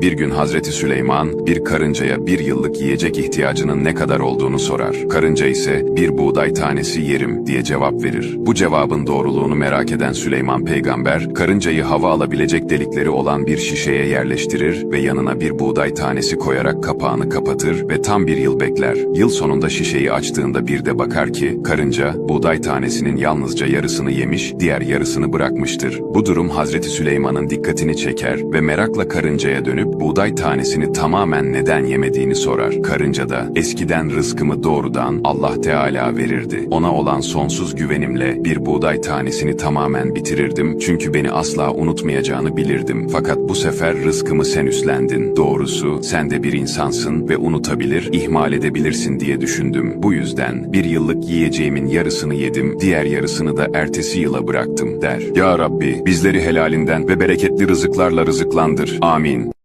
Bir gün Hazreti Süleyman bir karıncaya bir yıllık yiyecek ihtiyacının ne kadar olduğunu sorar. Karınca ise bir buğday tanesi yerim diye cevap verir. Bu cevabın doğruluğunu merak eden Süleyman peygamber karıncayı hava alabilecek delikleri olan bir şişeye yerleştirir ve yanına bir buğday tanesi koyarak kapağını kapatır ve tam bir yıl bekler. Yıl sonunda şişeyi açtığında bir de bakar ki karınca buğday tanesinin yalnızca yarısını yemiş, diğer yarısını bırakmıştır. Bu durum Hazreti Süleyman'ın dikkatini çeker ve merakla karıncaya dönüp buğday tanesini tamamen neden yemediğini sorar. Karınca da eskiden rızkımı doğrudan Allah Teala verirdi. Ona olan sonsuz güvenimle bir buğday tanesini tamamen bitirirdim çünkü beni asla unutmayacağını bilirdim. Fakat bu sefer rızkımı sen üstlendin. Doğrusu sen de bir insansın ve unutabilir, ihmal edebilirsin diye düşündüm. Bu yüzden bir yıllık yiyeceğimin yarısını yedim, diğer yarısını da ertesi yıla bıraktım der. Ya Rabbi bizleri helalinden ve bereketli rızıklarla rızıklandır. Amin.